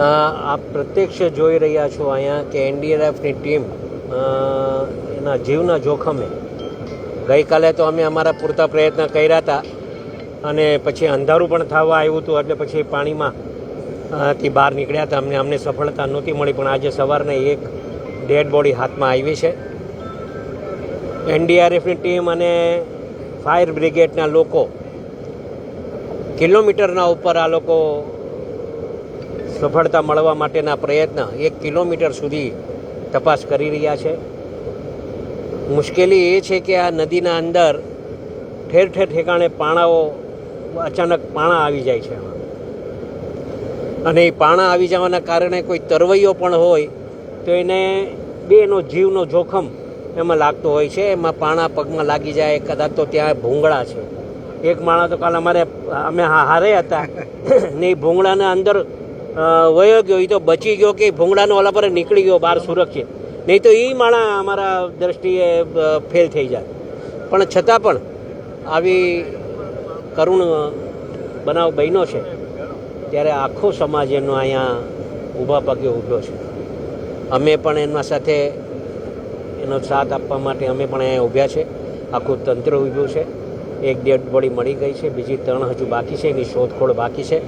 આપ પ્રત્યક્ષ જોઈ રહ્યા છો અહીંયા કે એનડીઆરએફની ટીમ એના જીવના જોખમે ગઈકાલે તો અમે અમારા પૂરતા પ્રયત્ન કર્યા હતા અને પછી અંધારું પણ થવા આવ્યું હતું, એટલે પછી પાણીમાં થી બહાર નીકળ્યા હતા. અમને અમને સફળતા નહોતી મળી, પણ આજે સવારને એક ડેડ બોડી હાથમાં આવી છે. એનડીઆરએફની ટીમ અને ફાયર બ્રિગેડના લોકો કિલોમીટરના ઉપર આ લોકો સફળતા મળવા માટેના પ્રયત્ન એક કિલોમીટર સુધી તપાસ કરી રહ્યા છે. મુશ્કેલી એ છે કે આ નદીના અંદર ઠેર ઠેર ઠેકાણે પાણાઓ, અચાનક પાણા આવી જાય છે અને એ પાણા આવી જવાના કારણે કોઈ તરવૈયો પણ હોય, તો એને બેનો જીવનો જોખમ એમાં લાગતો હોય છે. એમાં પાણા પગમાં લાગી જાય, કદાચ તો ત્યાં ભૂંગળા છે. એક માણસ તો કાલ અમારે, અમે હારે હતા. ને એ ભૂંગળાના અંદર વયો ગયો એ તો બચી ગયો કે ભૂંગળાનો ઓલા પર નીકળી ગયો બહાર સુરક્ષિત નહીં તો એ માણા અમારા દ્રષ્ટિએ ફેલ થઈ જાય. પણ છતાં પણ આવી કરુણ બનાવ બન્યો છે. ત્યારે આખો સમાજ એનો અહીંયા ઊભા પગે ઊભ્યો છે. અમે પણ એના સાથે એનો સાથ આપવા માટે અમે પણ અહીંયા ઊભ્યા છે. આખું તંત્ર ઊભ્યું છે. એક ડેડ બોડી મળી ગઈ છે, બીજી ત્રણ હજુ બાકી છે, એની શોધખોળ બાકી છે.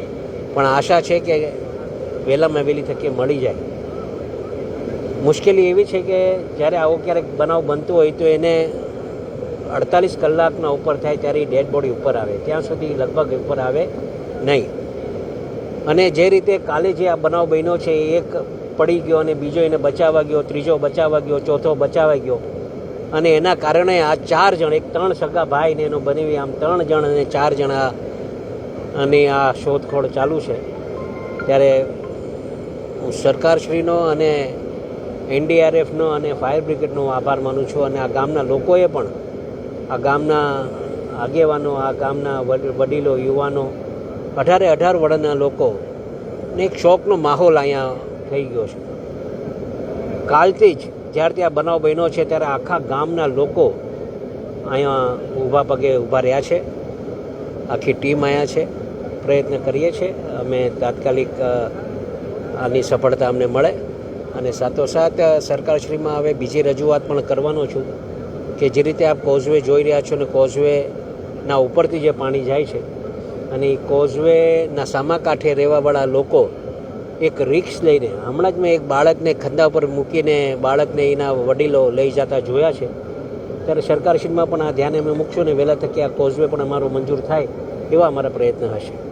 પણ આશા છે કે વહેલામાં વહેલી તકે મળી જાય. મુશ્કેલી એવી છે કે જ્યારે આવો ક્યારેક બનાવ બનતો હોય તો એને અડતાલીસ કલાકના ઉપર થાય ત્યારે એ ડેડ બોડી ઉપર આવે. ત્યાં સુધી લગભગ ઉપર આવે નહીં. અને જે રીતે કાલે જે આ બનાવ બન્યો છે, એ એક પડી ગયો અને બીજો એને બચાવવા ગયો, ત્રીજો બચાવવા ગયો, ચોથો બચાવવા ગયો. અને એના કારણે આ ચાર જણ, એક ત્રણ સગા ભાઈને એનો બનેવી આમ ત્રણ જણ અને ચાર જણા અને આ શોધખોળ ચાલુ છે. ત્યારે સરકારશ્રીનો અને એનડીઆરએફનો અને ફાયર બ્રિગેડનો આભાર માનું છું અને આ ગામના લોકોએ પણ આ ગામના આગેવાનો, આ ગામના વડીલો, યુવાનો, અઢારે અઢાર વર્ષના લોકોને એક શોકનો માહોલ અહીંયા થઈ ગયો છે. કાલથી જ જ્યારથી આ બનાવ બન્યો છે ત્યારે આખા ગામના લોકો અહીંયા ઊભા પગે ઊભા રહ્યા છે. આખી ટીમ અહીંયા છે. પ્રયત્ન કરીએ છીએ. અમે તાત્કાલિક આની સફળતા અમને મળે. અને સાથોસાથ સરકારશ્રીમાં હવે બીજી રજૂઆત પણ કરવાનો છું કે જે રીતે આપ કોઝવે જોઈ રહ્યા છો ને કોઝવેના ઉપરથી જે પાણી જાય છે અને એ કોઝવેના સામા કાંઠે રહેવાવાળા લોકો એક રિક્સ લઈને, હમણાં જ મેં એક બાળકને ખંદા ઉપર મૂકીને બાળકને એના વડીલો લઈ જતા જોયા છે. ત્યારે સરકારશ્રીમાં પણ આ ધ્યાન અમે મૂકશું ને વહેલા તકે આ કોઝવે પણ અમારો મંજૂર થાય એવા અમારા પ્રયત્ન હશે.